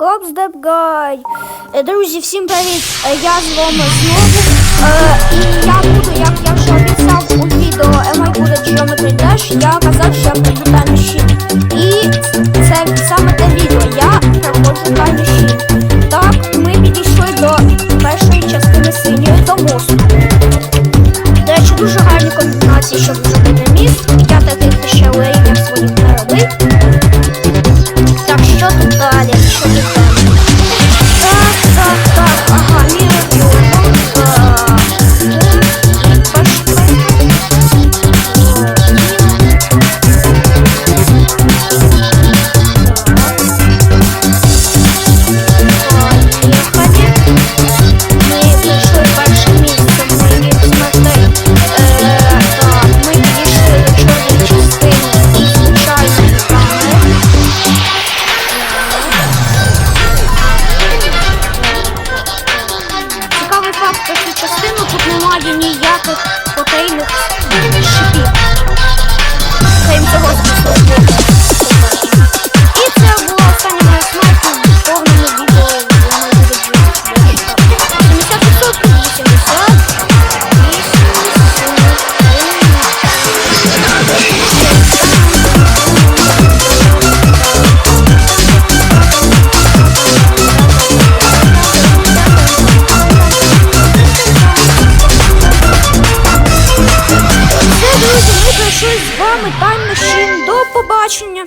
Копс Гай. Е, друзі, всім привіт! Е, я з вами знову. Е, і я буду, як я вже обіцяв у відео MI буде Geometry Dash, я казав, що я пройду Time Machine. І це саме те відео. Я проходжу Time Machine. Так, ми підійшли до першої частини синьої до мосту. До речі, дуже гарні комбінації, щоб вже Thank you. побачення!